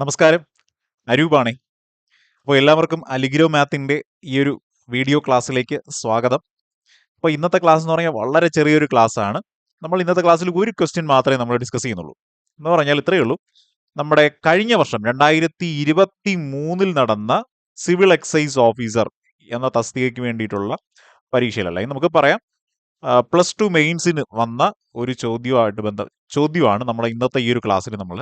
നമസ്കാരം. അരൂപാണേ. അപ്പോൾ എല്ലാവർക്കും അലിഗ്രോ മാത്തിന്റെ ഈ ഒരു വീഡിയോ ക്ലാസ്സിലേക്ക് സ്വാഗതം. അപ്പോൾ ഇന്നത്തെ ക്ലാസ് എന്ന് പറഞ്ഞാൽ വളരെ ചെറിയൊരു ക്ലാസ് ആണ് നമ്മൾ ഇന്നത്തെ ക്ലാസ്സിൽ ഒരു ക്വസ്റ്റ്യൻ മാത്രമേ നമ്മൾ ഡിസ്കസ് ചെയ്യുന്നുള്ളൂ. എന്ന് പറഞ്ഞാൽ ഇത്രയേ ഉള്ളൂ. നമ്മുടെ കഴിഞ്ഞ വർഷം രണ്ടായിരത്തി ഇരുപത്തി മൂന്നിൽ നടന്ന സിവിൽ എക്സൈസ് ഓഫീസർ എന്ന തസ്തികയ്ക്ക് വേണ്ടിയിട്ടുള്ള പരീക്ഷയിലല്ല. നമുക്ക് പറയാം. പ്ലസ് ടു മെയിൻസിന് വന്ന ഒരു ചോദ്യമായിട്ട് ബന്ധ ചോദ്യമാണ് നമ്മൾ ഇന്നത്തെ ഈ ഒരു ക്ലാസ്സിൽ നമ്മൾ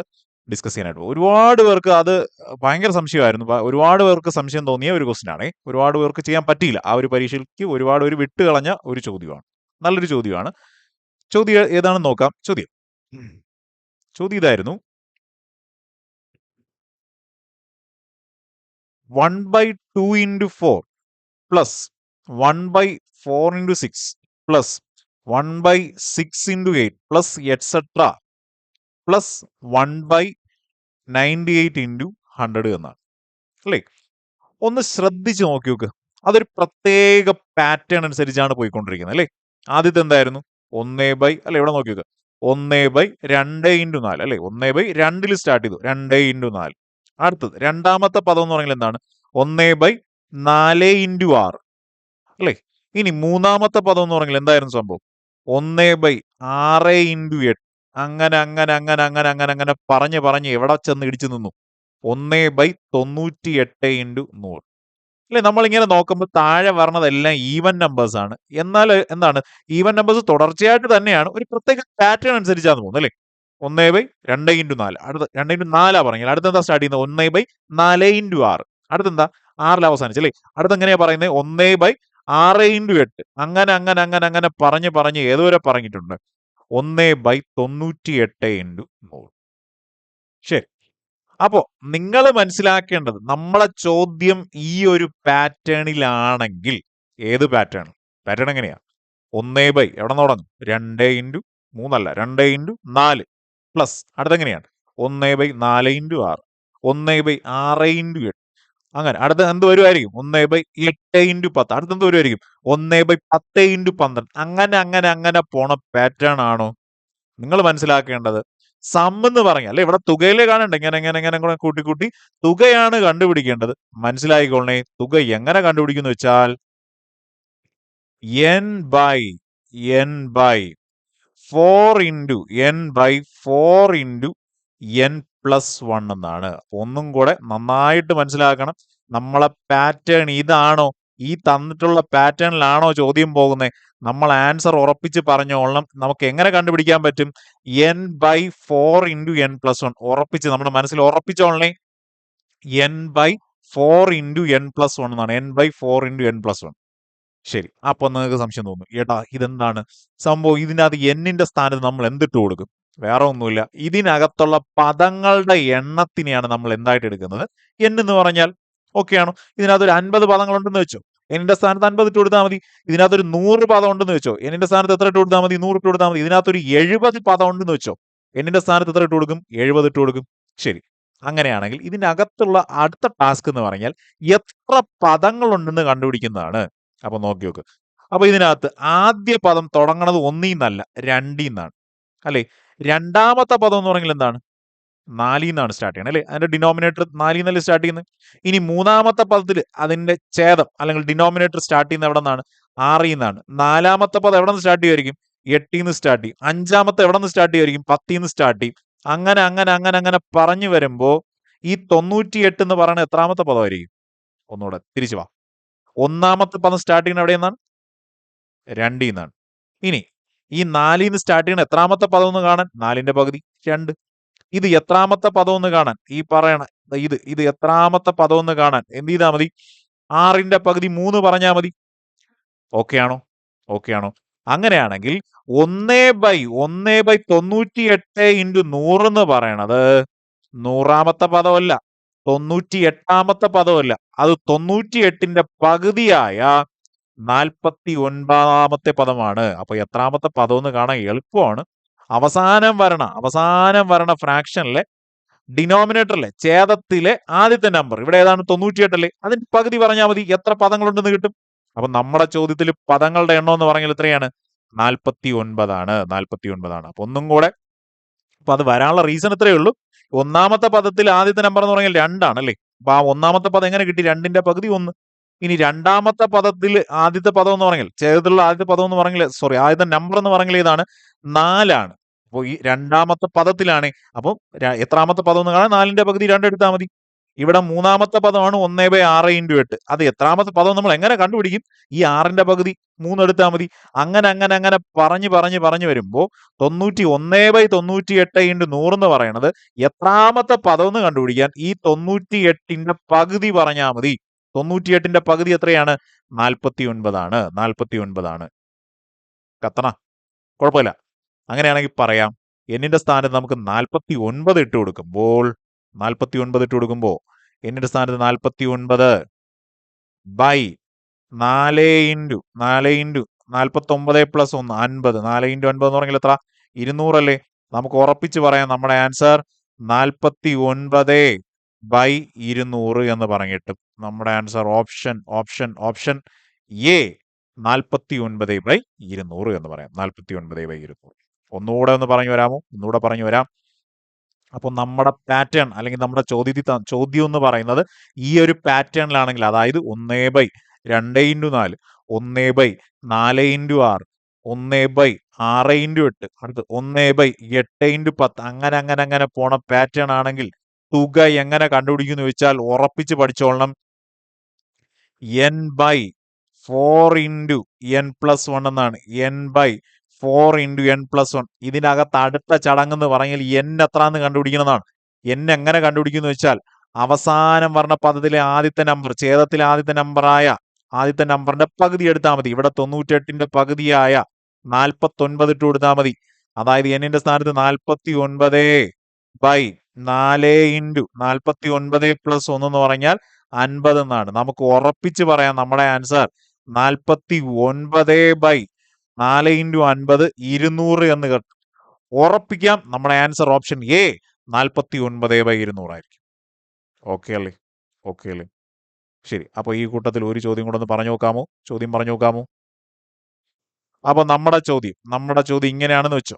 ഡിസ്കസ് ചെയ്യാനായിട്ട്. ഒരുപാട് പേർക്ക് അത് ഭയങ്കര സംശയമായിരുന്നു. ഒരുപാട് പേർക്ക് സംശയം തോന്നിയ ഒരു ക്വസ്റ്റ്യൻ ആണേ. ഒരുപാട് പേർക്ക് ചെയ്യാൻ പറ്റിയില്ല. ആ ഒരു പരീക്ഷയ്ക്ക് ഒരുപാട് ഒരു വിട്ടുകളഞ്ഞ ഒരു ചോദ്യമാണ്. നല്ലൊരു ചോദ്യമാണ്. ചോദ്യം ഏതാണെന്ന് നോക്കാം. ചോദ്യം. ചോദ്യം ഇതായിരുന്നു. One by two into four plus one by four into six plus one by six into eight plus etcetera plus one by ninety eight into hundred എന്നാണ്. അല്ലേ? ഒന്ന് ശ്രദ്ധിച്ച് നോക്കി നോക്ക്. അതൊരു പ്രത്യേക പാറ്റേൺ അനുസരിച്ചാണ് പോയിക്കൊണ്ടിരിക്കുന്നത് അല്ലേ? ആദ്യത്തെ എന്തായിരുന്നു? ഒന്നേ ബൈ അല്ലെ ഇവിടെ നോക്കി നോക്കുക ഒന്നേ ബൈ രണ്ട് ഇന്റു നാല് അല്ലേ? ഒന്നേ ബൈ രണ്ടിൽ സ്റ്റാർട്ട് ചെയ്തു. രണ്ട് ഇന്റു നാല്. അടുത്തത് രണ്ടാമത്തെ പദം എന്ന് പറഞ്ഞാൽ എന്താണ്? ഒന്നേ ബൈ നാല് ഇന്റു ആറ്. അല്ലേ? ഇനി മൂന്നാമത്തെ പദം എന്ന് പറഞ്ഞാൽ എന്തായിരുന്നു സംഭവം? ഒന്നേ ബൈ ആറ് ഇന്റു എട്ട്. അങ്ങനെ അങ്ങനെ അങ്ങനെ അങ്ങനെ അങ്ങനെ അങ്ങനെ പറഞ്ഞ് പറഞ്ഞ് എവിടെ ചെന്ന് ഇടിച്ചു നിന്നു? ഒന്നേ ബൈ തൊണ്ണൂറ്റി എട്ട് ഇന്റു നൂറ്. അല്ലെ? നമ്മളിങ്ങനെ നോക്കുമ്പോൾ താഴെ വരണതെല്ലാം ഈവൻ നമ്പേഴ്സ് ആണ് എന്നാൽ എന്താണ്? ഈവൻ നമ്പേഴ്സ് തുടർച്ചയായിട്ട് തന്നെയാണ്. ഒരു പ്രത്യേക പാറ്റേൺ അനുസരിച്ചാണ് പോകുന്നത് അല്ലേ? ഒന്നേ ബൈ രണ്ട് ഇന്റു നാല്. അടുത്ത രണ്ട് ഇന്റു നാലാ പറഞ്ഞത്. അടുത്ത എന്താ സ്റ്റാർട്ട് ചെയ്യുന്നത്? ഒന്നേ ബൈ നാല് ഇന്റു ആറ്. അടുത്തെന്താ ആറിൽ അവസാനിച്ചു അല്ലേ? അടുത്ത് എങ്ങനെയാ പറയുന്നത്? ഒന്നേ ബൈ ആറ് ഇന്റു എട്ട്. അങ്ങനെ അങ്ങനെ അങ്ങനെ അങ്ങനെ പറഞ്ഞ് പറഞ്ഞ് ഏതുവരെ പറഞ്ഞിട്ടുണ്ട്? ഒന്നേ ബൈ തൊണ്ണൂറ്റി എട്ട് ഇന്റു നൂറ്. ശരി. അപ്പോ നിങ്ങൾ മനസ്സിലാക്കേണ്ടത് നമ്മളെ ചോദ്യം ഈ ഒരു പാറ്റേണിലാണെങ്കിൽ ഏത് പാറ്റേൺ? പാറ്റേൺ എങ്ങനെയാ? ഒന്നേ ബൈ എവിടെ നിന്ന് തുടങ്ങും? രണ്ട് ഇന്റു മൂന്നല്ല രണ്ട് ഇന്റു നാല് പ്ലസ്. അടുത്തെങ്ങനെയാണ്? ഒന്നേ ബൈ നാല് ഇന്റു ആറ്. ഒന്നേ ബൈ ആറ് ഇന്റു എട്ട്. അങ്ങനെ. അടുത്ത എന്ത് വരുമായിരിക്കും ഒന്നേ ബൈ എട്ട് ഇന്റു പത്ത്. അടുത്ത എന്ത് വരുമായിരിക്കും ഒന്നേ ബൈ പത്ത് ഇന്റു പന്ത്രണ്ട്. അങ്ങനെ അങ്ങനെ അങ്ങനെ പോണ പാറ്റേൺ ആണോ? നിങ്ങൾ മനസ്സിലാക്കേണ്ടത് സം എന്ന് പറഞ്ഞാൽ അല്ലെ? ഇവിടെ തുകയിലെ കാണണ്ട? ഇങ്ങനെ ഇങ്ങനെ ഇങ്ങനെ കൂടെ കൂട്ടി കൂട്ടി തുകയാണ് കണ്ടുപിടിക്കേണ്ടത്. മനസ്സിലായിക്കൊള്ളണേ തുക എങ്ങനെ കണ്ടുപിടിക്കുന്നു വെച്ചാൽ N by N by four into N by four into N plus one എന്നാണ്. ഒന്നും കൂടെ നന്നായിട്ട് മനസ്സിലാക്കണം നമ്മളെ പാറ്റേൺ ഇതാണോ? ഈ തന്നിട്ടുള്ള പാറ്റേണിലാണോ ചോദ്യം പോകുന്നത് നമ്മൾ ആൻസർ ഉറപ്പിച്ച് പറഞ്ഞോളണം. നമുക്ക് എങ്ങനെ കണ്ടുപിടിക്കാൻ പറ്റും? N by four into N plus one ഉറപ്പിച്ച് നമ്മുടെ മനസ്സിൽ ഉറപ്പിച്ചോളണേ. N by four into N plus one എന്നാണ്. N by four into N plus one ശരി. അപ്പൊ നിങ്ങൾക്ക് സംശയം തോന്നും. ഏട്ടാ ഇതെന്താണ് സംഭവം? ഇതിനകത്ത് എന്നിന്റെ സ്ഥാനത്ത് നമ്മൾ എന്തിട്ട് കൊടുക്കും? വേറെ ഒന്നുമില്ല. ഇതിനകത്തുള്ള പദങ്ങളുടെ എണ്ണത്തിനെയാണ് നമ്മൾ എന്തായിട്ട് എടുക്കുന്നത്? N എന്ന് പറഞ്ഞാൽ ഓക്കെ ആണോ? ഇതിനകത്ത് ഒരു അൻപത് പദങ്ങളുണ്ടെന്ന് വെച്ചോ. എന്നിന്റെ സ്ഥാനത്ത് അൻപത് ഇട്ട് കൊടുത്താൽ മതി. ഇതിനകത്ത് ഒരു നൂറ് പദം ഉണ്ടെന്ന് വെച്ചോ എന്നിന്റെ സ്ഥാനത്ത് എത്ര ഇട്ട് കൊടുത്താൽ മതി? നൂറ് ഇട്ട് കൊടുത്താൽ മതി. ഇതിനകത്ത് ഒരു എഴുപത് പദം ഉണ്ടെന്ന് വെച്ചോ എന്നിന്റെ സ്ഥാനത്ത് എത്ര ഇട്ട് കൊടുക്കും? എഴുപത് ഇട്ട് കൊടുക്കും. ശരി. അങ്ങനെയാണെങ്കിൽ ഇതിനകത്തുള്ള അടുത്ത ടാസ്ക് എന്ന് പറഞ്ഞാൽ എത്ര പദങ്ങളുണ്ടെന്ന് കണ്ടുപിടിക്കുന്നതാണ്. അപ്പൊ നോക്കി നോക്ക്. അപ്പൊ ഇതിനകത്ത് ആദ്യ പദം തുടങ്ങണത് ഒന്നിന്നല്ല നിന്നല്ല രണ്ടീ നിന്നാണ് അല്ലെ? രണ്ടാമത്തെ പദം എന്ന് പറഞ്ഞാൽ എന്താണ്? നാലിൽ നിന്നാണ് സ്റ്റാർട്ട് ചെയ്യണം അല്ലേ? അതിന്റെ ഡിനോമിനേറ്റർ നാലിൽ നിന്നല്ലേ സ്റ്റാർട്ട് ചെയ്യുന്നത്? ഇനി മൂന്നാമത്തെ പദത്തിൽ അതിന്റെ ഛേദം അല്ലെങ്കിൽ ഡിനോമിനേറ്റർ സ്റ്റാർട്ട് ചെയ്യുന്ന എവിടെ നിന്നാണ്? ആറിൽ നിന്നാണ് നാലാമത്തെ പദം എവിടെ നിന്ന് സ്റ്റാർട്ട് ചെയ്യുമായിരിക്കും? എട്ടിൽ നിന്ന് സ്റ്റാർട്ട് ചെയ്യും. അഞ്ചാമത്തെ എവിടെ നിന്ന് സ്റ്റാർട്ട് ചെയ്യുമായിരിക്കും? പത്തിൽ നിന്ന് സ്റ്റാർട്ട് ചെയ്യും. അങ്ങനെ അങ്ങനെ അങ്ങനെ അങ്ങനെ പറഞ്ഞു വരുമ്പോൾ ഈ തൊണ്ണൂറ്റി എട്ട് എന്ന് പറയുന്നത് എത്രാമത്തെ പദമായിരിക്കും? ഒന്നുകൂടെ തിരിച്ചു വാ. ഒന്നാമത്തെ പദം സ്റ്റാർട്ട് ചെയ്യുന്ന എവിടെ നിന്നാണ് രണ്ടിൽ നിന്നാണ് ഇനി ഈ നാലിൽ നിന്ന് സ്റ്റാർട്ട് ചെയ്യുന്ന എത്രാമത്തെ പദം എന്ന് കാണാൻ? നാലിന്റെ പകുതി. രണ്ട്. ഇത് എത്രാമത്തെ പദം എന്ന് കാണാൻ? ഈ പറയണ ഇത് ഇത് എത്രാമത്തെ പദം എന്ന് കാണാൻ? എന്ത് ചെയ്താൽ മതി? ആറിന്റെ പകുതി മൂന്ന് പറഞ്ഞാൽ മതി. ഓക്കെ ആണോ? ഓക്കെ ആണോ? അങ്ങനെയാണെങ്കിൽ ഒന്നേ ബൈ ഒന്നേ ബൈ തൊണ്ണൂറ്റി എട്ട് ഇന്റു നൂറ് എന്ന് പറയണത് നൂറാമത്തെ പദമല്ല. തൊണ്ണൂറ്റി എട്ടാമത്തെ പദമല്ല. അത് തൊണ്ണൂറ്റി എട്ടിന്റെ പകുതിയായ നാൽപ്പത്തി ഒൻപതാമത്തെ പദമാണ്. അപ്പൊ എത്രാമത്തെ പദം എന്ന് കാണാൻ എളുപ്പമാണ്. അവസാനം വരണ അവസാനം വരണ ഫ്രാക്ഷനിലെ ഡിനോമിനേറ്ററിലെ ഛേദത്തിലെ ആദ്യത്തെ നമ്പർ ഇവിടെ ഏതാണ്? തൊണ്ണൂറ്റിയെട്ടല്ലേ? അതിന്റെ പകുതി പറഞ്ഞാൽ മതി. എത്ര പദങ്ങളുണ്ടെന്ന് കിട്ടും? അപ്പൊ നമ്മുടെ ചോദ്യത്തിൽ പദങ്ങളുടെ എണ്ണം എന്ന് പറഞ്ഞാൽ എത്രയാണ്? നാൽപ്പത്തി ഒൻപതാണ് നാൽപ്പത്തി ഒൻപതാണ് അപ്പൊ ഒന്നും കൂടെ അപ്പൊ അത് വരാനുള്ള റീസൺ ഇത്രയേ ഉള്ളൂ. ഒന്നാമത്തെ പദത്തിൽ ആദ്യത്തെ നമ്പർ എന്ന് പറഞ്ഞാൽ രണ്ടാണ് അല്ലേ? അപ്പൊ ആ ഒന്നാമത്തെ പദം എങ്ങനെ കിട്ടി? രണ്ടിന്റെ പകുതി ഒന്ന്. ഇനി രണ്ടാമത്തെ പദത്തിൽ ആദ്യത്തെ പദം എന്ന് പറഞ്ഞാൽ ചേർത്തുള്ള ആദ്യത്തെ പദം എന്ന് പറഞ്ഞാൽ സോറി ആദ്യത്തെ നമ്പർ എന്ന് പറഞ്ഞാൽ ഇതാണ്? നാലാണ്. അപ്പോൾ ഈ രണ്ടാമത്തെ പദത്തിലാണ്. അപ്പം ര- എത്രാമത്തെ പദം എന്ന് കാണാൻ നാലിന്റെ പകുതി രണ്ട് എടുത്താൽ മതി. ഇവിടെ മൂന്നാമത്തെ പദമാണ് ഒന്നേ ബൈ ആറ് ഇന്റു എട്ട്. അത് എത്രാമത്തെ പദം നമ്മൾ എങ്ങനെ കണ്ടുപിടിക്കും? ഈ ആറിന്റെ പകുതി മൂന്ന് എടുത്താൽ മതി. അങ്ങനെ അങ്ങനെ അങ്ങനെ പറഞ്ഞ് പറഞ്ഞ് പറഞ്ഞു വരുമ്പോൾ തൊണ്ണൂറ്റി ഒന്നേ ബൈ തൊണ്ണൂറ്റി എട്ട് ഇന്റു നൂറെന്ന് പറയണത് എത്രാമത്തെ പദം എന്ന് കണ്ടുപിടിക്കാൻ ഈ തൊണ്ണൂറ്റി എട്ടിന്റെ പകുതി പറഞ്ഞാൽ മതി. തൊണ്ണൂറ്റി എട്ടിന്റെ പകുതി എത്രയാണ്? നാൽപ്പത്തി ഒൻപതാണ് നാൽപ്പത്തി ഒൻപതാണ് കത്തണ. കുഴപ്പമില്ല. അങ്ങനെയാണെങ്കിൽ പറയാം. എന്നിന്റെ സ്ഥാനത്ത് നമുക്ക് നാൽപ്പത്തി ഒൻപത് ഇട്ട് കൊടുക്കുമ്പോൾ നാൽപ്പത്തി ഒൻപത് ഇട്ട് കൊടുക്കുമ്പോൾ എന്നിന്റെ സ്ഥാനത്ത് നാൽപ്പത്തി ഒൻപത് ബൈ നാല് ഇന്റു നാല് ഇന്റു നാൽപ്പത്തി ഒമ്പത് പ്ലസ് ഒന്ന് അൻപത്. നാല് ഇന്റു അൻപത് എന്ന് പറഞ്ഞാൽ എത്ര? ഇരുന്നൂറല്ലേ? നമുക്ക് ഉറപ്പിച്ച് പറയാം നമ്മുടെ ആൻസർ നാൽപ്പത്തി ഒൻപത് ബൈ ഇരുന്നൂറ് എന്ന് പറഞ്ഞിട്ട്. നമ്മുടെ answer option option option A നാൽപ്പത്തി ഒൻപത് ബൈ ഇരുന്നൂറ് എന്ന് പറയാം. നാൽപ്പത്തി ഒൻപത് ബൈ ഇരുന്നൂറ്. ഒന്നുകൂടെ ഒന്ന് പറഞ്ഞു വരാമോ? ഒന്നുകൂടെ പറഞ്ഞു വരാം. അപ്പോൾ നമ്മുടെ പാറ്റേൺ അല്ലെങ്കിൽ നമ്മുടെ ചോദ്യത്തിൽ ചോദ്യം എന്ന് പറയുന്നത് ഈ ഒരു പാറ്റേണിലാണെങ്കിൽ അതായത് ഒന്നേ ബൈ രണ്ട് ഇന്റു നാല് ഒന്നേ ബൈ നാല് ഇന്റു ആറ് ഒന്നേ ബൈ ആറ് ഇന്റു എട്ട് അടുത്ത് ഒന്നേ ബൈ എട്ട് ഇന്റു പത്ത് അങ്ങനെ അങ്ങനെ അങ്ങനെ പോണ പാറ്റേൺ ആണെങ്കിൽ തുക എങ്ങനെ കണ്ടുപിടിക്കുന്നു വെച്ചാൽ ഉറപ്പിച്ച് പഠിച്ചോളണം. N by four into N plus one എന്നാണ്. N by four into N plus one ഇതിനകത്ത് അടുത്ത ചടങ്ങ് എന്ന് പറഞ്ഞാൽ എൻ എത്ര എന്ന് കണ്ടുപിടിക്കുന്നതാണ് എൻ എങ്ങനെ കണ്ടുപിടിക്കുന്നു വെച്ചാൽ അവസാനം പറഞ്ഞ പദത്തിലെ ആദ്യത്തെ നമ്പർ ഛേദത്തിലെ ആദ്യത്തെ നമ്പറായ ആദ്യത്തെ നമ്പറിന്റെ പകുതി എടുത്താൽ മതി. ഇവിടെ തൊണ്ണൂറ്റെട്ടിന്റെ പകുതിയായ നാൽപ്പത്തൊൻപത് ഇട്ട് കൊടുത്താൽ മതി. അതായത് എന്നിന്റെ സ്ഥാനത്ത് നാൽപ്പത്തി ഒൻപത് ബൈ നാല് ഇന്റു നാൽപ്പത്തി ഒൻപത് പ്ലസ് ഒന്ന് എന്ന് പറഞ്ഞാൽ അൻപത് എന്നാണ്. നമുക്ക് ഉറപ്പിച്ച് പറയാം നമ്മുടെ ആൻസർ നാൽപ്പത്തി ഒൻപത് ബൈ നാല് ഇന്റു അൻപത് ഇരുന്നൂറ് എന്ന് കേട്ടു ഉറപ്പിക്കാം. നമ്മുടെ ആൻസർ ഓപ്ഷൻ എ നാൽപ്പത്തി ഒൻപത് ബൈ ഇരുന്നൂറായിരിക്കും ഓക്കെ അല്ലേ? ഓക്കെ അല്ലേ? ശരി. അപ്പൊ ഈ കൂട്ടത്തിൽ ഒരു ചോദ്യം കൂടെ ഒന്ന് പറഞ്ഞു നോക്കാമോ? ചോദ്യം പറഞ്ഞു നോക്കാമോ? അപ്പൊ നമ്മുടെ ചോദ്യം നമ്മുടെ ചോദ്യം ഇങ്ങനെയാണെന്ന് വെച്ചോ.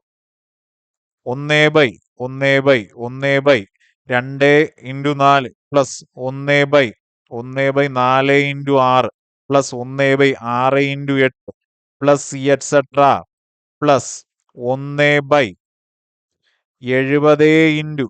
ഒന്നേ ബൈ ഒന്നേ ബൈ ഒന്നേ ബൈ രണ്ട് ഇന്റു നാല് പ്ലസ് ഒന്നേ ബൈ ഒന്നേ ബൈ നാല് ഇന്റു ആറ് പ്ലസ് ഒന്നേ ബൈ ആറ് ഇന്റു എട്ട് പ്ലസ് എറ്റ്സെട്ര പ്ലസ് ഒന്നേ ബൈ എഴുപത് ഇന്റു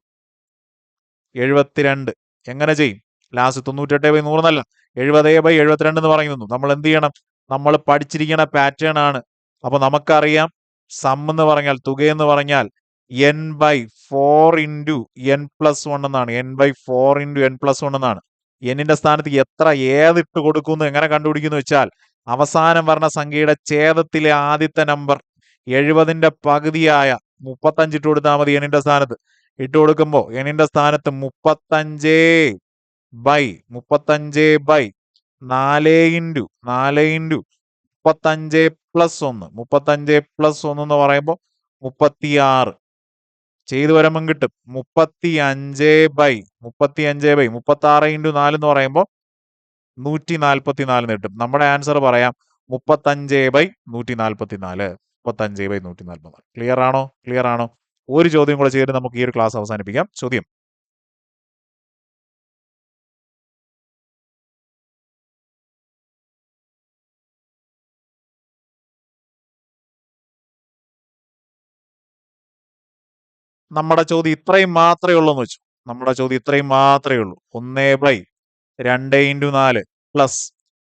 എഴുപത്തിരണ്ട്. എങ്ങനെ ചെയ്യും? ലാസ്റ്റ് തൊണ്ണൂറ്റെട്ട് ബൈ നൂറെന്നല്ല എഴുപത് ബൈ എഴുപത്തിരണ്ട് എന്ന് പറയുന്നു. നമ്മൾ എന്ത് ചെയ്യണം? നമ്മൾ പഠിച്ചിരിക്കുന്ന പാറ്റേൺ ആണ്. അപ്പോൾ നമുക്കറിയാം സം എന്ന് പറഞ്ഞാൽ തുക എന്ന് പറഞ്ഞാൽ N by four into N plus one എന്നാണ്. N by four into N plus one എന്നാണ്. എന്നിന്റെ സ്ഥാനത്ത് എത്ര ഏതിട്ട് കൊടുക്കുന്നു എങ്ങനെ കണ്ടുപിടിക്കുന്നു വെച്ചാൽ അവസാനം പറഞ്ഞ സംഖ്യയുടെ ഛേദത്തിലെ ആദ്യത്തെ നമ്പർ എഴുപതിന്റെ പകുതിയായ മുപ്പത്തഞ്ച് ഇട്ട് കൊടുത്താൽ മതി എന്നിന്റെ സ്ഥാനത്ത്. ഇട്ട് കൊടുക്കുമ്പോൾ എന്നിന്റെ സ്ഥാനത്ത് മുപ്പത്തഞ്ചേ ബൈ മുപ്പത്തഞ്ചേ ബൈ നാല് ഇന്റു നാല് ഇന്റു മുപ്പത്തഞ്ച് പ്ലസ് ഒന്ന് മുപ്പത്തഞ്ച് പ്ലസ് ഒന്ന് എന്ന് പറയുമ്പോൾ മുപ്പത്തിയാറ്. ചെയ്തു വരുമ്പം കിട്ടും. മുപ്പത്തി അഞ്ച് ബൈ മുപ്പത്തി അഞ്ച് ബൈ മുപ്പത്തി ആറ് ഇന്റു നാല് എന്ന് പറയുമ്പോൾ നൂറ്റി നാൽപ്പത്തി നാല് കിട്ടും. നമ്മുടെ ആൻസർ പറയാം മുപ്പത്തഞ്ച് ബൈ നൂറ്റി നാൽപ്പത്തി നാല് മുപ്പത്തഞ്ച് ബൈ നൂറ്റി നാൽപ്പത്തി നാല് ക്ലിയർ ആണോ? ക്ലിയർ ആണോ? ഒരു ചോദ്യം കൂടെ ചെയ്തിട്ട് നമുക്ക് ഈ ഒരു ക്ലാസ് അവസാനിപ്പിക്കാം. ചോദ്യം. നമ്മുടെ ചോദ്യം ഇത്രയും മാത്രമേ ഉള്ളൂ എന്ന് വെച്ചു. നമ്മുടെ ചോദ്യം ഇത്രയും മാത്രമേ ഉള്ളൂ. ഒന്നേ ബൈ രണ്ട് ഇന്റു നാല് പ്ലസ്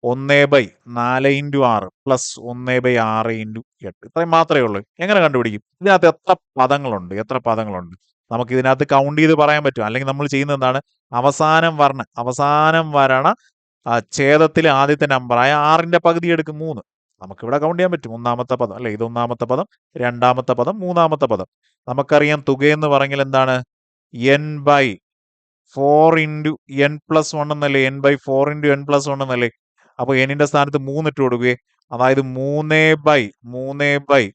ഒന്നേ ബൈ നാല് ഇന്റു ആറ് പ്ലസ് ഒന്നേ ബൈ ആറ് ഇന്റു എട്ട്. ഇത്രയും മാത്രമേ ഉള്ളൂ. എങ്ങനെ കണ്ടുപിടിക്കും? ഇതിനകത്ത് എത്ര പദങ്ങളുണ്ട്? എത്ര പദങ്ങളുണ്ട്? നമുക്ക് ഇതിനകത്ത് കൗണ്ട് ചെയ്ത് പറയാൻ പറ്റും. അല്ലെങ്കിൽ നമ്മൾ ചെയ്യുന്നത് എന്താണ്? അവസാനം വരണ അവസാനം വരണ ഛേദത്തിലെ ആദ്യത്തെ നമ്പറായ ആറിന്റെ പകുതി എടുക്കും. മൂന്ന്. നമുക്കിവിടെ കൗണ്ട് ചെയ്യാൻ പറ്റും. ഒന്നാമത്തെ പദം അല്ലെ? ഇത് ഒന്നാമത്തെ പദം രണ്ടാമത്തെ പദം മൂന്നാമത്തെ പദം. നമുക്കറിയാം തുകയെന്ന് പറഞ്ഞാൽ എന്താണ്? N by four into N plus one എന്നല്ലേ? N by four into N plus one എന്നല്ലേ? അപ്പൊ എന്നിന്റെ സ്ഥാനത്ത് മൂന്ന് ഇട്ട് കൊടുക്കുകയെ. അതായത് മൂന്ന് ബൈ മൂന്ന് ബൈ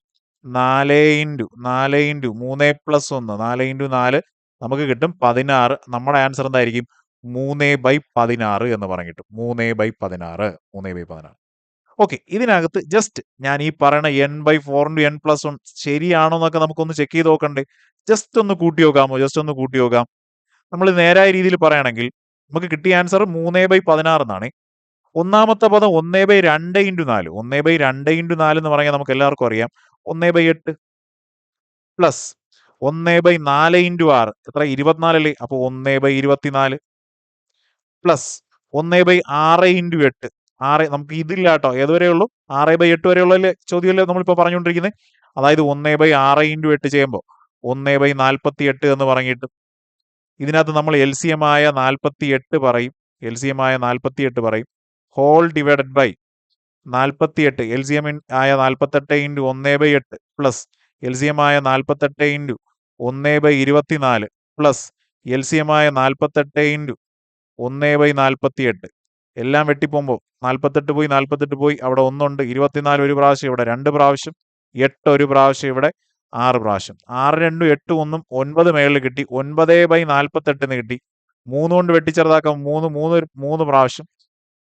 നാല് ഇന്റു നാല് ഇന്റു മൂന്ന് പ്ലസ് ഒന്ന് നാല് ഇന്റു നാല് നമുക്ക് കിട്ടും പതിനാറ്. നമ്മുടെ ആൻസർ എന്തായിരിക്കും? മൂന്ന് ബൈ പതിനാറ് എന്ന് പറഞ്ഞിട്ടും മൂന്ന് ബൈ പതിനാറ് മൂന്ന് ബൈ പതിനാറ്. ഓക്കെ ഇതിനകത്ത് ജസ്റ്റ് ഞാൻ ഈ പറയുന്ന N by four into N plus one ശരിയാണോ എന്നൊക്കെ നമുക്കൊന്ന് ചെക്ക് ചെയ്ത് നോക്കണ്ടേ? ജസ്റ്റ് ഒന്ന് കൂട്ടി നോക്കാമോ? ജസ്റ്റ് ഒന്ന് കൂട്ടി നോക്കാം. നമ്മൾ നേരായ രീതിയിൽ പറയുകയാണെങ്കിൽ നമുക്ക് കിട്ടിയ ആൻസർ മൂന്നേ ബൈ പതിനാറ് എന്നാണ്. ഒന്നാമത്തെ പദം ഒന്നേ ബൈ രണ്ട് ഇന്റു നാല്. ഒന്നേ ബൈ രണ്ട് ഇന്റു നാല് എന്ന് പറഞ്ഞാൽ നമുക്ക് എല്ലാവർക്കും അറിയാം. ഒന്നേ ബൈ എട്ട് പ്ലസ് ഒന്നേ ബൈ നാല് ഇന്റു ആറ്. എത്ര? ഇരുപത്തിനാലല്ലേ അപ്പോൾ ഒന്നേ ബൈ ഇരുപത്തിനാല് പ്ലസ് ഒന്നേ ബൈ ആറ് ഇന്റു എട്ട്. ആറ് നമുക്ക് ഇതില്ല കേട്ടോ ഏതുവരെ ഉള്ളൂ? ആറ് ബൈ എട്ട് വരെ ഉള്ളല്ലേ ചോദ്യമല്ലേ നമ്മളിപ്പോൾ പറഞ്ഞുകൊണ്ടിരിക്കുന്നത് അതായത് ഒന്നേ ബൈ ആറ് ഇന്റു എട്ട് ചെയ്യുമ്പോൾ ഒന്നേ ബൈ നാൽപ്പത്തി എട്ട് എന്ന് പറഞ്ഞിട്ട് ഇതിനകത്ത് നമ്മൾ എൽ സി എം ആയ നാൽപ്പത്തി എട്ട് പറയും. എൽ സി എം ആയ നാൽപ്പത്തി എട്ട് പറയും. ഹോൾ ഡിവൈഡഡ് ബൈ നാൽപ്പത്തി എട്ട് എൽ സി എം ആയ നാൽപ്പത്തെട്ട് ഇന്റു ഒന്നേ ബൈ എട്ട് പ്ലസ് എൽ സി എം ആയ നാൽപ്പത്തെട്ട് ഇന്റു ഒന്നേ ബൈ ഇരുപത്തിനാല് പ്ലസ് എൽ സി എം ആയ നാൽപ്പത്തെട്ട് ഇന്റു ഒന്നേ ബൈ നാൽപ്പത്തി എട്ട് എല്ലാം വെട്ടിപ്പോകുമ്പോൾ നാൽപ്പത്തെട്ട് പോയി നാൽപ്പത്തെട്ട് പോയി അവിടെ ഒന്നുണ്ട് ഇരുപത്തിനാല് ഒരു പ്രാവശ്യം ഇവിടെ രണ്ട് പ്രാവശ്യം എട്ട് ഒരു പ്രാവശ്യം ഇവിടെ ആറ് പ്രാവശ്യം. ആറ് രണ്ടും എട്ട് ഒന്നും ഒൻപത് മേളിൽ കിട്ടി ഒൻപത് ബൈ നാൽപ്പത്തെട്ടിന് കിട്ടി. മൂന്ന് കൊണ്ട് വെട്ടിച്ചെറുതാക്കാം മൂന്ന് മൂന്ന് മൂന്ന് പ്രാവശ്യം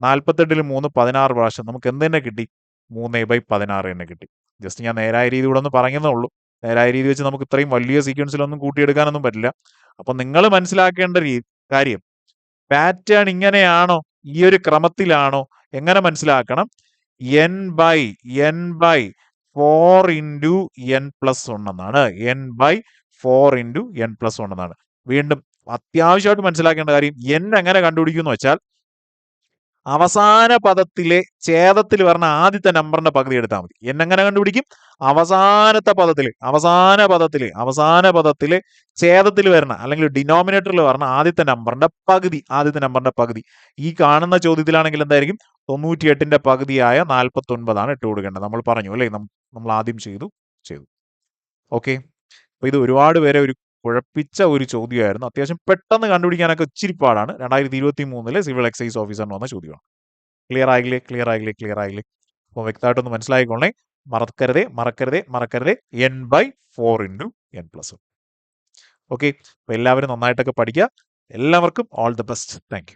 നാൽപ്പത്തെട്ടിൽ മൂന്ന് പതിനാറ് പ്രാവശ്യം നമുക്ക് എന്ത് തന്നെ കിട്ടി? മൂന്ന് ബൈ പതിനാറ് തന്നെ കിട്ടി. ജസ്റ്റ് ഞാൻ നേരായ രീതി ഇവിടെ ഒന്ന് പറഞ്ഞതേ ഉള്ളൂ. നേരായ രീതി വെച്ച് നമുക്ക് ഇത്രയും വലിയ സീക്വൻസിലൊന്നും കൂട്ടിയെടുക്കാനൊന്നും പറ്റില്ല. അപ്പൊ നിങ്ങൾ മനസ്സിലാക്കേണ്ട രീതി കാര്യം പാറ്റേൺ ഇങ്ങനെയാണോ ഈ ഒരു ക്രമത്തിലാണോ? എങ്ങനെ മനസ്സിലാക്കണം? N by N by four into N plus one എന്നാണ്. N by four into N plus one എന്നാണ്. വീണ്ടും അത്യാവശ്യമായിട്ട് മനസ്സിലാക്കേണ്ട കാര്യം എൻ എങ്ങനെ കണ്ടുപിടിക്കുന്നു വെച്ചാൽ അവസാന പദത്തിലെ ഛേദത്തിൽ പറഞ്ഞ ആദ്യത്തെ നമ്പറിന്റെ പകുതി എടുത്താൽ മതി. എന്നെങ്ങനെ കണ്ടുപിടിക്കും? അവസാനത്തെ പദത്തിൽ അവസാന പദത്തിൽ അവസാന പദത്തിൽ ഛേദത്തിൽ വരണ അല്ലെങ്കിൽ ഡിനോമിനേറ്ററിൽ വരണ ആദ്യത്തെ നമ്പറിന്റെ പകുതി ആദ്യത്തെ നമ്പറിന്റെ പകുതി. ഈ കാണുന്ന ചോദ്യത്തിലാണെങ്കിൽ എന്തായിരിക്കും? തൊണ്ണൂറ്റി എട്ടിന്റെ പകുതിയായ നാൽപ്പത്തി ഒൻപതാണ് ഇട്ട് കൊടുക്കേണ്ടത്. നമ്മൾ പറഞ്ഞു അല്ലേ? നമ്മൾ ആദ്യം ചെയ്തു ചെയ്തു. ഓക്കെ അപ്പൊ ഇത് ഒരുപാട് പേരെ ഒരു കുഴപ്പിച്ച ഒരു ചോദ്യമായിരുന്നു. അത്യാവശ്യം പെട്ടെന്ന് കണ്ടുപിടിക്കാനൊക്കെ ഇച്ചിരി പാടാണ്. രണ്ടായിരത്തി ഇരുപത്തി മൂന്നിലെ സിവിൽ എക്സൈസ് ഓഫീസറിന് വന്ന ചോദ്യമാണ്. ക്ലിയർ ആയില്ലേ? ക്ലിയർ ആയില്ലേ? ക്ലിയർ ആയില്ലേ? അപ്പോൾ വ്യക്തമായിട്ടൊന്ന് മനസ്സിലായിക്കൊള്ളേ മറക്കരുതേ മറക്കരുതേ മറക്കരുതേ. N by four into N plus okay അപ്പോൾ എല്ലാവരും നന്നായിട്ടൊക്കെ പഠിക്കുക. എല്ലാവർക്കും ഓൾ ദ ബെസ്റ്റ് താങ്ക്